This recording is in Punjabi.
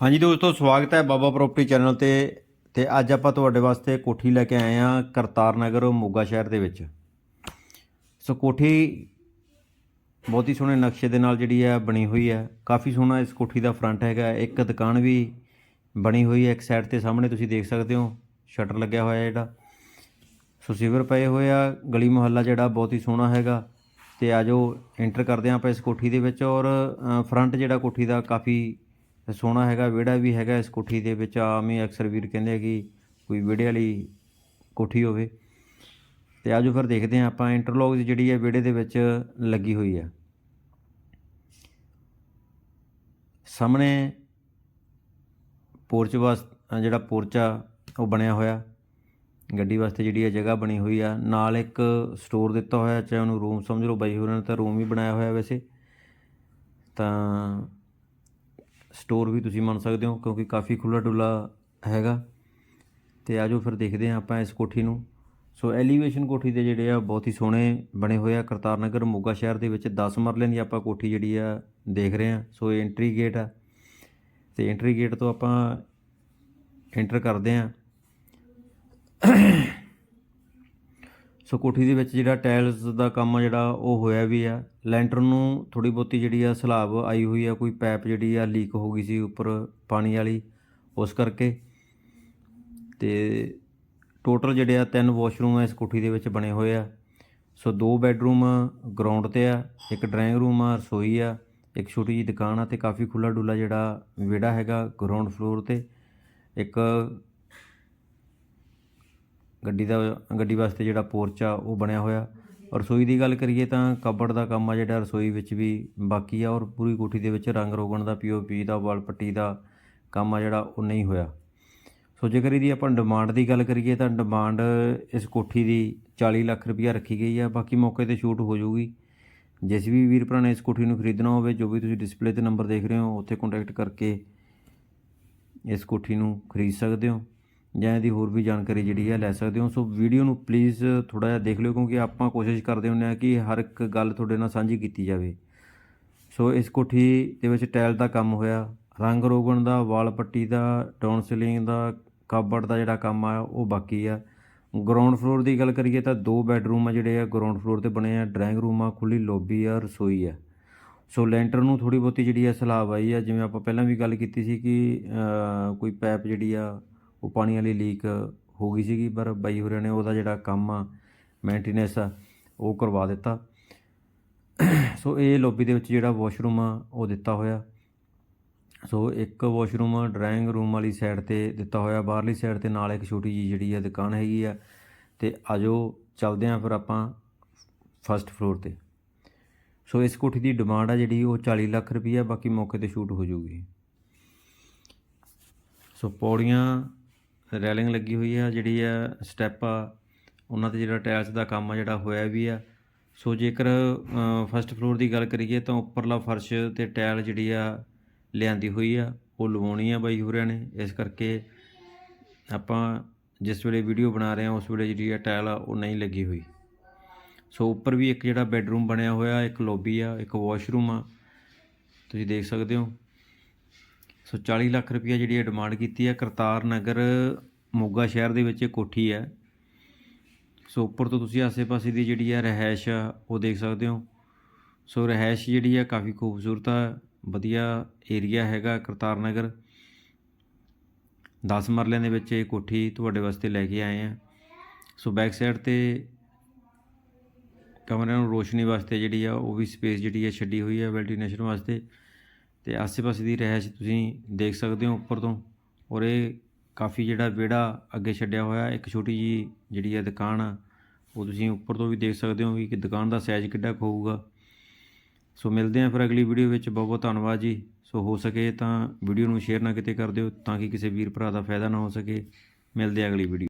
ਹਾਂਜੀ ਦੋਸਤੋ, ਸਵਾਗਤ ਹੈ ਬਾਬਾ ਪ੍ਰਾਪਰਟੀ ਚੈਨਲ ਤੇ ਤੇ ਅੱਜ ਆਪਾਂ ਤੁਹਾਡੇ ਵਾਸਤੇ ਕੋਠੀ ਲੈ ਕੇ ਆਏ ਹਾਂ ਕਰਤਾਰ ਨਗਰ ਮੋਗਾ ਸ਼ਹਿਰ ਦੇ ਵਿੱਚ। ਸੋ ਕੋਠੀ ਬਹੁਤ ਹੀ ਸੋਹਣੇ ਨਕਸ਼ੇ ਦੇ ਨਾਲ ਜਿਹੜੀ ਹੈ ਬਣੀ ਹੋਈ ਹੈ। ਕਾਫੀ ਸੋਹਣਾ ਇਸ ਕੋਠੀ ਦਾ ਫਰੰਟ ਹੈਗਾ ਇੱਕ ਦੁਕਾਨ ਵੀ ਬਣੀ ਹੋਈ ਹੈ। ਇੱਕ ਸਾਈਡ ਤੇ ਸਾਹਮਣੇ ਤੁਸੀਂ ਦੇਖ ਸਕਦੇ ਹੋ, ਸ਼ਟਰ ਲੱਗਿਆ ਹੋਇਆ ਜਿਹੜਾ। ਸੋ ਸਿਵਰ ਪਏ ਹੋਏ ਆ। ਗਲੀ ਮੁਹੱਲਾ ਜਿਹੜਾ ਬਹੁਤ ਹੀ ਸੋਹਣਾ ਹੈਗਾ। ਤੇ ਆਜੋ ਐਂਟਰ ਕਰਦੇ ਹਾਂ ਆਪਾਂ ਇਸ ਕੋਠੀ ਦੇ ਵਿੱਚ ਔਰ ਫਰੰਟ ਜਿਹੜਾ ਕੋਠੀ ਦਾ ਕਾਫੀ ਸੋਹਣਾ ਹੈਗਾ, ਵਿਹੜਾ ਵੀ ਹੈਗਾ ਇਸ ਕੋਠੀ ਦੇ ਵਿੱਚ, ਆਮ ਹੀ ਅਕਸਰ ਵੀਰ ਕਹਿੰਦੇ ਆ ਕਿ ਕੋਈ ਵਿਹੜੇ ਵਾਲੀ ਕੋਠੀ ਹੋਵੇ। ਤੇ ਆਜੋ ਫਿਰ ਦੇਖਦੇ ਹਾਂ, ਆਪਾਂ ਇੰਟਰਲੌਕ ਜਿਹੜੀ ਹੈ ਵਿਹੜੇ ਦੇ ਵਿੱਚ ਲੱਗੀ ਹੋਈ ਹੈ। ਸਾਹਮਣੇ ਪੋਰਚ ਵਾਸ, ਜਿਹੜਾ ਪੋਰਚ ਆ ਉਹ ਬਣਿਆ ਹੋਇਆ। ਗੱਡੀ ਵਾਸਤੇ ਜਿਹੜੀ ਹੈ ਜਗ੍ਹਾ ਬਣੀ ਹੋਈ ਆ। ਨਾਲ ਇੱਕ ਸਟੋਰ ਦਿੱਤਾ ਹੋਇਆ, ਚਾਹੇ ਉਹਨੂੰ ਰੂਮ ਸਮਝ ਲਓ, ਬਾਈ ਹੋਰਾਂ ਨੇ ਤਾਂ ਰੂਮ ਹੀ ਬਣਾਇਆ ਹੋਇਆ ਵੈਸੇ। ਤਾਂ ਸਟੋਰ ਵੀ ਤੁਸੀਂ ਮੰਨ ਸਕਦੇ ਹੋ, ਕਿਉਂਕਿ ਕਾਫੀ ਖੁੱਲਾ ਡੁੱਲਾ ਹੈਗਾ। ਤੇ ਆਜੋ ਫਿਰ ਦੇਖਦੇ ਹਾਂ ਆਪਾਂ ਇਸ ਕੋਠੀ ਨੂੰ। ਸੋ ਐਲੀਵੇਸ਼ਨ ਕੋਠੀ ਦੇ ਜਿਹੜੇ ਆ, ਬਹੁਤ ਹੀ ਸੋਹਣੇ ਬਣੇ ਹੋਏ ਆ। ਕਰਤਾਰ ਨਗਰ ਮੋਗਾ ਸ਼ਹਿਰ ਦੇ ਵਿੱਚ 10 ਮਰਲੇ ਦੀ ਆਪਾਂ ਕੋਠੀ ਜਿਹੜੀ ਆ, ਦੇਖ ਰਹੇ ਆ ਸੋ ਇਹ ਐਂਟਰੀ ਗੇਟ ਆ। ਤੇ ਐਂਟਰੀ ਗੇਟ ਤੋਂ ਆਪਾਂ ਐਂਟਰ ਕਰਦੇ ਆ ਸੋ ਕੋਠੀ ਦੇ ਵਿੱਚ ਜਿਹੜਾ ਟਾਇਲਸ ਦਾ ਕੰਮ ਆ ਜਿਹੜਾ ਉਹ ਹੋਇਆ ਵੀ ਆ। ਲੈਂਟਰ ਨੂੰ ਥੋੜੀ ਬਹੁਤੀ ਜਿਹੜੀ ਆ ਸਲਾਬ ਆਈ ਹੋਈ ਆ, ਕੋਈ ਪਾਈਪ ਜਿਹੜੀ ਆ ਲੀਕ ਹੋ ਗਈ ਸੀ ਉੱਪਰ ਪਾਣੀ ਵਾਲੀ, ਉਸ ਕਰਕੇ। ਤੇ ਟੋਟਲ ਜਿਹੜੇ ਆ ਤਿੰਨ ਵਾਸ਼ਰੂਮ ਆ ਇਸ ਕੋਠੀ ਦੇ ਵਿੱਚ ਬਣੇ ਹੋਏ ਆ। ਸੋ ਦੋ ਬੈੱਡਰੂਮ ਗਰਾਊਂਡ ਤੇ ਆ, ਇੱਕ ਡਰਾਇੰਗ ਰੂਮ ਆ, ਰਸੋਈ ਆ, ਇੱਕ ਛੋਟੀ ਜਿਹੀ ਦੁਕਾਨ ਆ ਤੇ ਕਾਫੀ ਖੁੱਲਾ ਡੁੱਲਾ ਜਿਹੜਾ ਵਿਹੜਾ ਹੈਗਾ ਗਰਾਊਂਡ ਫਲੋਰ ਤੇ। ਇੱਕ ਗੱਡੀ ਦਾ, ਗੱਡੀ ਵਾਸਤੇ ਜਿਹੜਾ ਪੋਰਚ ਆ, ਉਹ ਬਣਿਆ ਹੋਇਆ। ਔਰ ਰਸੋਈ ਦੀ ਗੱਲ ਕਰੀਏ ਤਾਂ ਕਬੜ ਦਾ ਕੰਮ ਆ ਜਿਹੜਾ, ਰਸੋਈ ਵਿੱਚ ਵੀ ਬਾਕੀ ਆ ਔਰ ਪੂਰੀ ਕੋਠੀ ਦੇ ਵਿੱਚ ਰੰਗ ਰੋਗਣ ਦਾ ਪੀਓਪੀ ਦਾ, ਵਾਲ ਪੱਟੀ ਦਾ ਕੰਮ ਆ ਜਿਹੜਾ, ਉਹ ਨਹੀਂ ਹੋਇਆ। ਸੋ ਜੇਕਰ ਇਹਦੀ ਆਪਾਂ ਡਿਮਾਂਡ ਦੀ ਗੱਲ ਕਰੀਏ ਤਾਂ ਡਿਮਾਂਡ ਇਸ ਕੋਠੀ ਦੀ 40 ਲੱਖ ਰੁਪਈਆ ਰੱਖੀ ਗਈ ਆ। ਬਾਕੀ ਮੌਕੇ ਤੇ ਛੂਟ ਹੋ ਜਾਊਗੀ। ਜਿਸ ਵੀ ਵੀਰ ਭਰਾ ਨੇ ਇਸ ਕੋਠੀ ਨੂੰ ਖਰੀਦਣਾ ਹੋਵੇ, ਜੋ ਵੀ ਤੁਸੀਂ ਡਿਸਪਲੇ ਤੇ ਨੰਬਰ ਦੇਖ ਰਹੇ ਹੋ, ਉੱਥੇ ਕੰਟੈਕਟ ਕਰਕੇ ਇਸ ਕੋਠੀ ਨੂੰ ਖਰੀਦ ਸਕਦੇ ਹੋ। ਜਾਂ ਇਹਦੀ ਹੋਰ ਵੀ ਜਾਣਕਾਰੀ ਜਿਹੜੀ ਹੈ ਲੈ ਸਕਦੇ ਹੋ। ਸੋ ਵੀਡੀਓ ਨੂੰ ਪਲੀਜ਼ ਥੋੜਾ ਜਿਹਾ ਦੇਖ ਲਿਓ ਕਿਉਂਕਿ ਆਪਾਂ ਕੋਸ਼ਿਸ਼ ਕਰਦੇ ਹੁੰਦੇ ਆ ਕਿ ਹਰ ਇੱਕ ਗੱਲ ਤੁਹਾਡੇ ਨਾਲ ਸਾਂਝੀ ਕੀਤੀ ਜਾਵੇ। ਸੋ ਇਸ ਕੋਠੀ ਦੇ ਵਿੱਚ ਟਾਇਲ ਦਾ ਕੰਮ ਹੋਇਆ। ਰੰਗ ਰੋਗਣ ਦਾ, ਵਾਲ ਪੱਟੀ ਦਾ ਡਾਊਨ ਸੀਲਿੰਗ ਦਾ ਕਾਬੜ ਦਾ ਜਿਹੜਾ ਕੰਮ ਆ, ਉਹ ਬਾਕੀ ਆ। ਗਰਾਊਂਡ ਫਲੋਰ ਦੀ ਗੱਲ ਕਰੀਏ ਤਾਂ ਦੋ ਬੈੱਡਰੂਮ ਆ ਜਿਹੜੇ ਆ, ਗਰਾਊਂਡ ਫਲੋਰ ਤੇ ਬਣੇ ਆ, ਡਰਾਇੰਗ ਰੂਮ ਆ ਖੁੱਲੀ ਲੌਬੀ ਆ, ਰਸੋਈ ਆ। ਸੋ ਲੈਂਟਰ ਨੂੰ ਥੋੜੀ ਬਹੁਤੀ ਜਿਹੜੀ ਆ ਸਲਾਬ ਆਈ ਆ। ਜਿਵੇਂ ਆਪਾਂ ਪਹਿਲਾਂ ਵੀ ਗੱਲ ਕੀਤੀ ਸੀ ਕਿ ਕੋਈ ਪੈਪ ਜਿਹੜੀ ਆ ਉਹ ਪਾਣੀ ਵਾਲੀ ਲੀਕ ਹੋ ਗਈ ਸੀਗੀ, ਪਰ ਬਾਈ ਹੋਰਾਂ ਨੇ ਉਹਦਾ ਜਿਹੜਾ ਕੰਮ ਆ ਮੇਨਟੇਨੈਂਸ ਆ, ਉਹ ਕਰਵਾ ਦਿੱਤਾ। ਸੋ ਇਹ ਲੋਬੀ ਦੇ ਵਿੱਚ ਜਿਹੜਾ ਵਾਸ਼ਰੂਮ ਆ, ਉਹ ਦਿੱਤਾ ਹੋਇਆ। ਸੋ ਇੱਕ ਵਾਸ਼ਰੂਮ ਡਰਾਇੰਗ ਰੂਮ ਵਾਲੀ ਸਾਈਡ ਤੇ ਦਿੱਤਾ ਹੋਇਆ, ਬਾਹਰਲੀ ਸਾਈਡ ਤੇ ਨਾਲ ਇੱਕ ਛੋਟੀ ਜੀ ਜਿਹੜੀ ਆ ਦੁਕਾਨ ਹੈਗੀ ਆ। ਤੇ ਆਜੋ ਚੱਲਦੇ ਆਂ ਫਿਰ ਆਪਾਂ ਫਸਟ ਫਲੋਰ ਤੇ। ਸੋ ਇਸ ਕੋਠੀ ਦੀ ਡਿਮਾਂਡ ਆ ਜਿਹੜੀ, ਉਹ 40 ਲੱਖ ਰੁਪਈਆ, ਬਾਕੀ ਮੌਕੇ ਤੇ ਸ਼ੂਟ ਹੋ ਜੂਗੀ ਸੋ ਪੌੜੀਆਂ ਰੈਲਿੰਗ ਲੱਗੀ ਹੋਈ ਆ, ਜਿਹੜੀ ਆ ਸਟੈਪ ਆ, ਉਹਨਾਂ ਤੇ ਜਿਹੜਾ ਟਾਇਲਸ ਦਾ ਕੰਮ ਆ, ਜਿਹੜਾ ਹੋਇਆ ਵੀ ਆ। ਸੋ ਜੇਕਰ ਫਸਟ ਫਲੋਰ ਦੀ ਗੱਲ ਕਰੀਏ ਤਾਂ ਉੱਪਰਲਾ ਫਰਸ਼ ਤੇ ਟਾਇਲ ਜਿਹੜੀ ਆ ਲਿਆਂਦੀ ਹੋਈ ਆ, ਉਹ ਲਵਾਉਣੀ ਆ ਬਾਈ ਹੋਰਿਆਂ ਨੇ। ਇਸ ਕਰਕੇ ਆਪਾਂ ਜਿਸ ਵੇਲੇ ਵੀਡੀਓ ਬਣਾ ਰਹੇ ਹਾਂ ਉਸ ਵੇਲੇ ਜਿਹੜੀ ਆ ਟਾਇਲ ਆ, ਉਹ ਨਹੀਂ ਲੱਗੀ ਹੋਈ। ਸੋ ਉੱਪਰ ਵੀ ਇੱਕ ਜਿਹੜਾ ਬੈੱਡਰੂਮ ਬਣਿਆ ਹੋਇਆ, ਇੱਕ ਲੌਬੀ ਆ, ਇੱਕ ਵਾਸ਼ਰੂਮ ਆ। ਤੁਸੀਂ ਦੇਖ ਸਕਦੇ ਹੋ। ਸੋ 40 ਲੱਖ ਰੁਪਈਆ ਜਿਹੜੀ ਇਹ ਡਿਮਾਂਡ ਕੀਤੀ ਹੈ, ਕਰਤਾਰ ਨਗਰ ਮੋਗਾ ਸ਼ਹਿਰ ਦੇ ਵਿੱਚ ਇਹ ਕੋਠੀ ਹੈ। ਸੋ ਉੱਪਰ ਤੋਂ ਤੁਸੀਂ ਆਸੇ-ਪਾਸੇ ਦੀ ਜਿਹੜੀ ਹੈ ਰਹਿائش ਆ, ਉਹ ਦੇਖ ਸਕਦੇ ਹੋ। ਸੋ ਰਹਿائش ਜਿਹੜੀ ਹੈ ਕਾਫੀ ਖੂਬਸੂਰਤ ਆ, ਵਧੀਆ ਏਰੀਆ ਹੈਗਾ ਕਰਤਾਰ ਨਗਰ। 10 ਮਰਲਿਆਂ ਦੇ ਵਿੱਚ ਇਹ ਕੋਠੀ ਤੁਹਾਡੇ ਵਾਸਤੇ ਲੈ ਕੇ ਆਏ ਆ। ਸੋ ਬੈਕ ਸਾਈਡ ਤੇ ਕਮਰਿਆਂ ਨੂੰ ਰੋਸ਼ਨੀ ਵਾਸਤੇ ਜਿਹੜੀ ਆ, ਉਹ ਵੀ ਸਪੇਸ ਜਿਹੜੀ ਆ ਛੱਡੀ ਹੋਈ ਆ ਵੈਂਟੀਲੇਸ਼ਨ ਵਾਸਤੇ। ਤੇ ਆਸੇ ਪਾਸੇ ਦੀ ਰਹਿائش ਤੁਸੀਂ ਦੇਖ ਸਕਦੇ ਹੋ ਉੱਪਰ ਤੋਂ। ਔਰ ਇਹ ਕਾਫੀ ਜਿਹੜਾ ਵਿੜਾ ਅੱਗੇ ਛੱਡਿਆ ਹੋਇਆ, ਇੱਕ ਛੋਟੀ ਜੀ ਜਿਹੜੀ ਹੈ ਦੁਕਾਨ ਆ, ਉਹ ਤੁਸੀਂ ਉੱਪਰ ਤੋਂ ਵੀ ਦੇਖ ਸਕਦੇ ਹੋ ਕਿ ਦੁਕਾਨ ਦਾ ਸਾਈਜ਼ ਕਿੱਡਾ ਕੁ ਹੋਊਗਾ। ਸੋ ਮਿਲਦੇ ਆਂ ਫਿਰ ਅਗਲੀ ਵੀਡੀਓ ਵਿੱਚ। ਬਹੁਤ ਬਹੁਤ ਧੰਨਵਾਦ ਜੀ। ਸੋ ਹੋ ਸਕੇ ਤਾਂ ਵੀਡੀਓ ਨੂੰ ਸ਼ੇਅਰ ਨਾ ਕਿਤੇ ਕਰ ਦਿਓ ਤਾਂ ਕਿ ਕਿਸੇ ਵੀਰ ਭਰਾ ਦਾ ਫਾਇਦਾ ਨਾ ਹੋ ਸਕੇ। ਮਿਲਦੇ ਆਂ ਅਗਲੀ ਵੀਡੀਓ